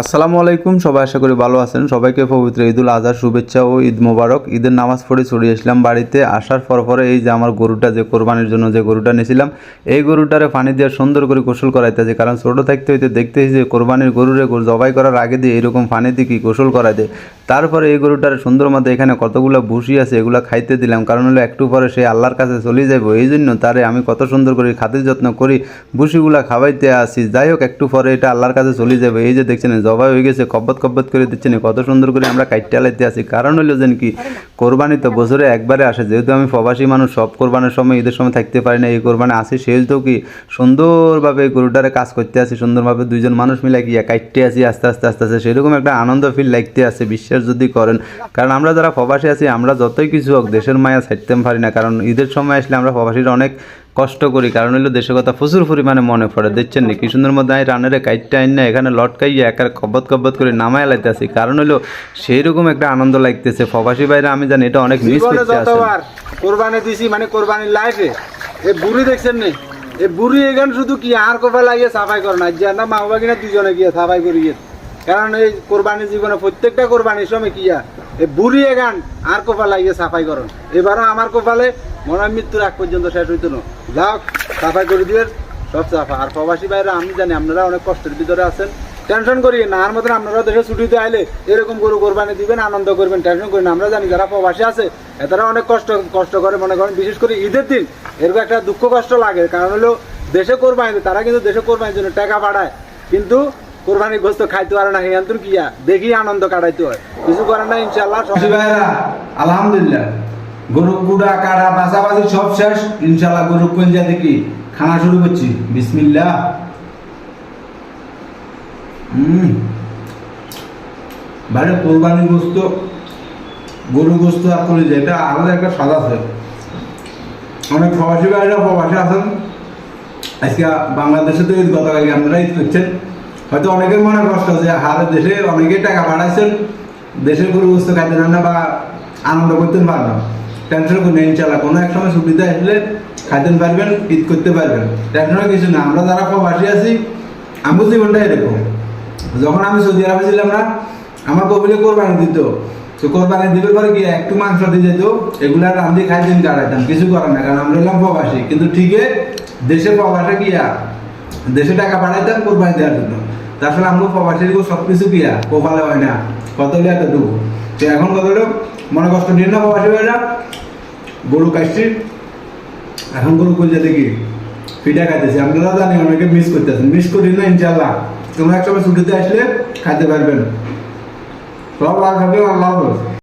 আসসালামু আলাইকুম, সবাই আশা করি ভালো আছেন। সবাইকে পবিত্র ঈদুল আজহার শুভেচ্ছা ও ঈদ মোবারক। ঈদের নামাজ পড়ে ছড়িয়ে আসলাম বাড়িতে। আসার পর পরে এই যে আমার গরুটা, যে কোরবানির জন্য যে গরুটা নিয়েছিলাম, এই গরুটারে পানি দিয়ে সুন্দর করে গোসল করাইতেছে। কারণ ছোটো থাকতে হইতে দেখতেছি যে কোরবানির গরুরে গরু জবাই করার আগে দিয়ে এরকম পানি দিয়ে কি গোসল করাই দেয়। তারপরে এই গরুটার সুন্দর মতো এখানে কতগুলো ভুসি আছে এগুলো খাইতে দিলাম। কারণ হলো একটু পরে সে আল্লাহর কাছে চলে যাব এই জন্য তারে আমি কত সুন্দর করে খাতির যত্ন করি ভুসিগুলা খাওয়াইতে আসি। যাই হোক, একটু পরে এটা আল্লাহর কাছে চলে যাবে এই যে দেখছেন জবাই হয়ে গেছে কব্বত কব্বত করে দিচ্ছেন, কত সুন্দর করে আমরা কাইটে আলাইতে আসি। কারণ হলো যেন কি, কোরবানি তো বছরে একবারে আসে। যেহেতু আমি প্রবাসী মানুষ, সব কোরবানের সময়, ঈদের সময় থাকতে পারি না। এই কোরবানি আসি সেহেতু কি, সুন্দরভাবে গরুটারে কাজ করতে আসি। সুন্দরভাবে দুইজন মানুষ মিলে গিয়ে কাইটতে আসি, আস্তে আস্তে আস্তে আস্তে। সেরকম একটা আনন্দ ফিল লাগতে আসে, বিশ্বাস যদি করেন। কারণ আমরা যারা প্রবাসী আছি আমরা যতই কিছু হোক দেশের মায়া ছাড়তে পারি না। কারণ ঈদের সময় আসলে আমরা প্রবাসীরা অনেক কষ্ট করি। কারণ হলো দেশের কথা প্রচুর পরিমাণে মনে পড়ে। দেখছেন নি কি সুন্দর মধ্যে আমি রানের কাইটটা আইন না এখানে লটকাইয়া একার কব্বত কব্বত করে নামায় লাইতেছি। কারণ হলো সেই রকম একটা আনন্দ লাগতেছে। প্রবাসী বাইরে আমি জানি এটা অনেক মিস করতে যতবার কোরবানি দিছি মানে কোরবানির লাইফে এই বুড়ি দেখছেন নি? এই বুড়ি এখানে শুধু কি আর কোপা লাগিয়ে সাফাই করে না? যে না মা বাবা কিনা দুজনে গিয়ে সাফাই করি গিয়ে কারণ এই কোরবানি জীবনে প্রত্যেকটা কোরবানির সময় কিয়া এই বুড়ি এগান আর কোপা লাগিয়ে সাফাই করুন। এবারও আমার কোপালে, মনে মৃত্যুর আগ পর্যন্ত শেষ হইতো না। যাও সাফাই করে দিয়ে সব সাফা আর প্রবাসী বাইরে আমি জানি আপনারা অনেক কষ্টের ভিতরে আছেন। টেনশন করি না, আর মতন আপনারা দেশে ছুটিতে আইলে এরকম গরু কোরবানি দিবেন, আনন্দ করবেন, টেনশন করি না। আমরা জানি যারা প্রবাসী আছে এতারা অনেক কষ্ট কষ্ট করে মনে করেন, বিশেষ করে ঈদের দিন। এরকম একটা দুঃখ কষ্ট লাগে। কারণ হলো, দেশে কোরবানি তারা কিন্তু দেশে কোরবানির জন্য টাকা পাঠায়। কিন্তু কোরবানি গোস্ত খাইতে পারে না হেয়ান্তর কিয়া দেখি আনন্দ কাটাইতে হয়। কিছু করে না ইনশাল্লাহ ভাইরা, আলহামদুলিল্লাহ। গরু, গুড়া, কাড়া বাসাবাসি সব শেষ। ইনশাল্লাহ গরু কঞ্জা দেখি, খানা শুরু করছি। বিসমিল্লাহ। হুম। বাইরে কোরবানি গোস্ত গরু গোস্ত আর করে যায় এটা আলাদা একটা স্বাদ আছে। অনেক প্রবাসী ভাইরা প্রবাসী আছেন। আজকে বাংলাদেশে তো ঈদ গতকালকে আপনারা ঈদ করছেন। হয়তো অনেকের মনে কষ্ট যে হারে দেশে অনেকেই টাকা পাঠাইছেন, দেশের গরু গোস্ত খাইতে না বা আনন্দ করতে পারবেন টেনশন করুন ইনশাল্লাহ। কোনো এক সময় সুবিধা আসলে খাইতে পারবেন, ঈদ করতে পারবেন। টেনশনের কিছু না। আমরা যারা প্রবাসী আছি, আমার জীবনটা এরকম। যখন আমি সৌদি আরবে ছিলাম না, আমার কবিলে কোরবানি দিত। তো কোরবানি দিবে পরে কি, একটু মাংস দিয়ে যেত, এগুলা রান্ধি খাই দিন কাটাইতাম। কিছু করার না কারণ আমরা এলাম প্রবাসী। কিন্তু ঠিকই দেশে প্রবাসে গিয়া দেশে টাকা পাঠাইতাম, কোরবানি দেওয়ার জন্য। ফলে আমরা প্রবাসীর সব কিছু পিয়া কপালে হয় না কত লিয়া এতটুকু তো এখন কত মনে কষ্ট নিয়ে না প্রবাসী ভাইরা গরু কাটছি। এখন গরু করলে দেখি। পিঠা খাইতেছি আপনারা জানি অনেকে মিস করতেছেন। মিস করি না ইনশাল্লাহ তোমরা এক সময় ছুটিতে আসলে খাইতে পারবেন। সব আল্লাহ আল্লাহ হাফেজ।